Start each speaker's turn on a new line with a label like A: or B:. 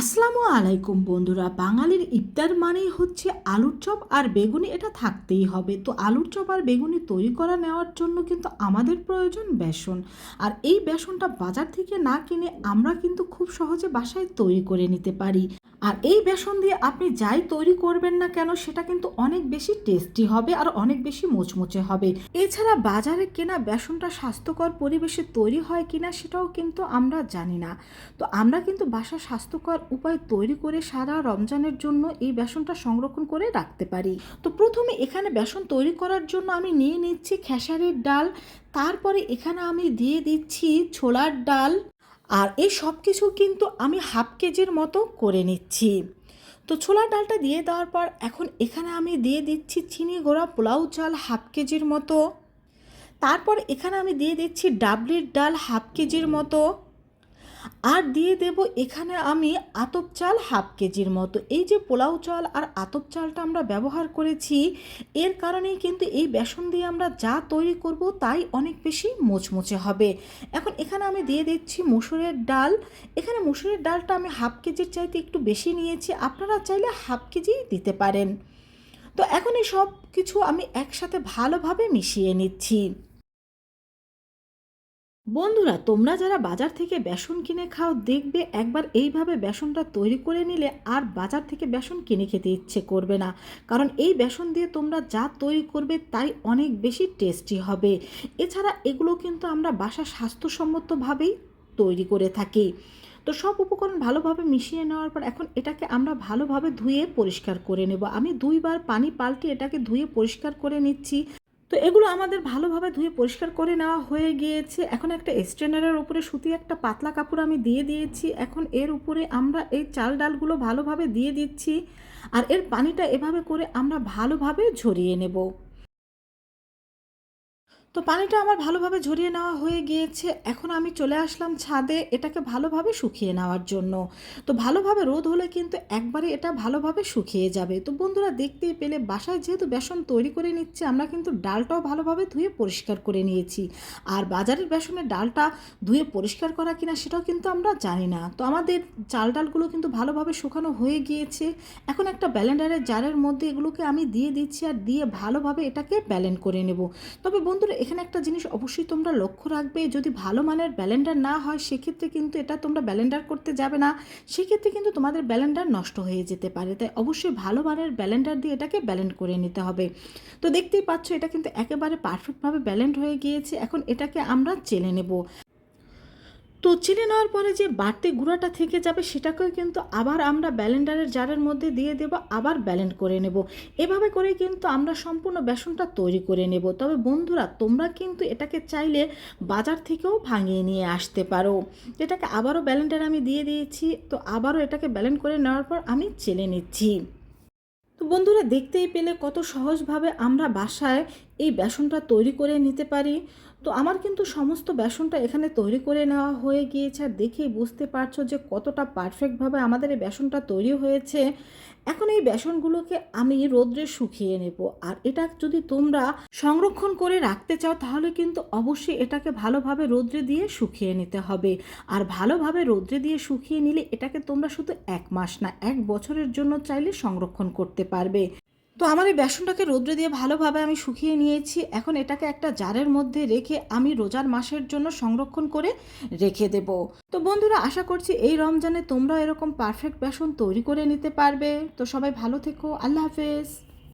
A: আসসালামু আলাইকুম বন্ধুরা, বাঙালির ইফতার মানেই হচ্ছে আলুর চপ আর বেগুনি, এটা থাকতেই হবে। তো আলুর চপ আর বেগুনি তৈরি করা নেওয়ার জন্য কিন্তু আমাদের প্রয়োজন বেসন। আর এই বেসনটা বাজার থেকে না কিনে আমরা কিন্তু খুব সহজে বাসায় তৈরি করে নিতে পারি। আর এই বেসন দিয়ে আপনি যাই তৈরি করবেন না কেন, সেটা কিন্তু অনেক বেশি টেস্টি হবে আর অনেক বেশি মুচমুচে হবে। এছাড়া বাজারে কেনা বেসনটা স্বাস্থ্যকর পরিবেশে তৈরি হয় কিনা, সেটাও কিন্তু আমরা জানি না। তো আমরা কিন্তু বাসা স্বাস্থ্যকর উপায় তৈরি করে সারা রমজানের জন্য এই বেসনটা সংরক্ষণ করে রাখতে পারি। তো প্রথমে এখানে বেসন তৈরি করার জন্য আমি নিয়ে নিচ্ছি খেসারির ডাল, তারপরে এখানে আমি দিয়ে দিচ্ছি ছোলার ডাল। আর এই সব কিছু কিন্তু আমি হাফ কেজির মতো করে নিচ্ছি। তো ছোলার ডালটা দিয়ে দেওয়ার পর এখন এখানে আমি দিয়ে দিচ্ছি চিনি গোড়া, পোলাও চাল হাফ কেজির মতো। তারপর এখানে আমি দিয়ে দিচ্ছি ডাবলির ডাল হাফ কেজির মতো। আর দিয়ে দেব এখানে আমি আতপ চাল হাফ কেজির মতো। এই যে পোলাও চাল আর আতপ চালটা আমরা ব্যবহার করেছি, এর কারণেই কিন্তু এই বেসন দিয়ে আমরা যা তৈরি করব তাই অনেক বেশি মোচমোচে হবে। এখন এখানে আমি দিয়ে দিচ্ছি মুসুরের ডাল। এখানে মুসুরের ডালটা আমি হাফ কেজির চাইতে একটু বেশি নিয়েছি, আপনারা চাইলে হাফ কেজি দিতে পারেন। তো এখন এই সব কিছু আমি একসাথে ভালোভাবে মিশিয়ে নিচ্ছি। বন্ধুরা, তোমরা যারা বাজার থেকে বেসন কিনে খাও, দেখবে একবার এইভাবে বেসনটা তৈরি করে নিলে আর বাজার থেকে বেসন কিনে খেতে ইচ্ছে করবে না। কারণ এই বেসন দিয়ে তোমরা যা তৈরি করবে, তাই অনেক বেশি টেস্টি হবে। এছাড়া এগুলো কিন্তু আমরা বাসা স্বাস্থ্যসম্মতভাবেই তৈরি করে থাকি। তো সব উপকরণ ভালোভাবে মিশিয়ে নেওয়ার পর এখন এটাকে আমরা ভালোভাবে ধুয়ে পরিষ্কার করে নেব। আমি দুইবার পানি পাল্টে এটাকে ধুয়ে পরিষ্কার করে নিচ্ছি। তো এগুলো আমাদের ভালোভাবে ধুয়ে পরিষ্কার করে নেওয়া হয়ে গিয়েছে। এখন একটা স্ট্রেনারের উপরে সুতি একটা পাতলা কাপড় আমি দিয়ে দিয়েছি। এখন এর উপরে আমরা এই চাল ডালগুলো ভালোভাবে দিয়ে দিচ্ছি। আর এর পানিটা এভাবে করে আমরা ভালোভাবে ঝরিয়ে নেব। তো পানিটা আমার ভালোভাবে ঝরিয়ে নেওয়া হয়ে গিয়েছে। এখন আমি চলে আসলাম ছাদে এটাকে ভালোভাবে শুকিয়ে নেওয়ার জন্য। তো ভালোভাবে রোদ হলে কিন্তু একবারে এটা ভালোভাবে শুকিয়ে যাবে। তো বন্ধুরা দেখতেই পেলে বাসায় যেহেতু বেসন তৈরি করে নিচ্ছে, আমরা কিন্তু ডালটাও ভালোভাবে ধুয়ে পরিষ্কার করে নিয়েছি। আর বাজারের বেসনের ডালটা ধুয়ে পরিষ্কার করা কিনা সেটাও কিন্তু আমরা জানি না। তো আমাদের চাল ডালগুলো কিন্তু ভালোভাবে শুকানো হয়ে গিয়েছে। এখন একটা ব্যালেন্ডারের জারের মধ্যে এগুলোকে আমি দিয়ে দিচ্ছি আর দিয়ে ভালোভাবে এটাকে ব্যালেন্ড করে নেব। তবে বন্ধুরা এখানে একটা জিনিস অবশ্যই তোমরা লক্ষ্য রাখবে, যদি ভালো মানের ব্যালেন্ডার না হয়, সেক্ষেত্রে কিন্তু এটা তোমরা ব্যালেন্ডার করতে যাবে না। সেক্ষেত্রে কিন্তু তোমাদের ব্যালেন্ডার নষ্ট হয়ে যেতে পারে। তাই অবশ্যই ভালো মানের ব্যালেন্ডার দিয়ে এটাকে ব্যালেন্ড করে নিতে হবে। তো দেখতেই পাচ্ছ, এটা কিন্তু একেবারে পারফেক্টভাবে ব্যালেন্ড হয়ে গিয়েছে। এখন এটাকে আমরা চেলে নেব। তো চিনে নেওয়ার পরে যে বাড়তি গুঁড়াটা থেকে যাবে, সেটাকেও কিন্তু আবার আমরা ব্যালেন্ডারের জারের মধ্যে দিয়ে দেব, আবার ব্যালেন্ড করে নেব। এভাবে করে কিন্তু আমরা সম্পূর্ণ বেসনটা তৈরি করে নেব। তবে বন্ধুরা, তোমরা কিন্তু এটাকে চাইলে বাজার থেকেও ভাঙিয়ে নিয়ে আসতে পারো। এটাকে আবারও ব্যালেন্ডার আমি দিয়ে দিয়েছি, তো আবারও এটাকে ব্যালেন্ড করে নেওয়ার পর আমি চেলে নিচ্ছি। তো বন্ধুরা, দেখতেই পেলে কত সহজভাবে আমরা বাসায় এই বেসনটা তৈরি করে নিতে পারি? তো আমার কিন্তু সমস্ত বেসনটা এখানে তৈরি করে নেওয়া হয়ে গিয়েছে। আর দেখেই বুঝতে পারছ যে কতটা পারফেক্টভাবে আমাদের এই বেসনটা তৈরি হয়েছে। এখন এই বেসনগুলোকে আমি রোদ্রে শুকিয়ে নেব। আর এটা যদি তোমরা সংরক্ষণ করে রাখতে চাও, তাহলে কিন্তু অবশ্যই এটাকে ভালোভাবে রোদ্রে দিয়ে শুকিয়ে নিতে হবে। আর ভালোভাবে রোদ্রে দিয়ে শুকিয়ে নিলে এটাকে তোমরা শুধু এক মাস না, এক বছরের জন্য চাইলে সংরক্ষণ করতে পারবে। তো আমার এই বেসনটাকে রোদ্রে দিয়ে ভালোভাবে আমি শুকিয়ে নিয়েছি। এখন এটাকে একটা জারের মধ্যে রেখে আমি রোজার মাসের জন্য সংরক্ষণ করে রেখে দেব। তো বন্ধুরা, আশা করছি এই রমজানে তোমরা এরকম পারফেক্ট বেসন তৈরি করে নিতে পারবে। তো সবাই ভালো থেকো, আল্লাহ হাফেজ।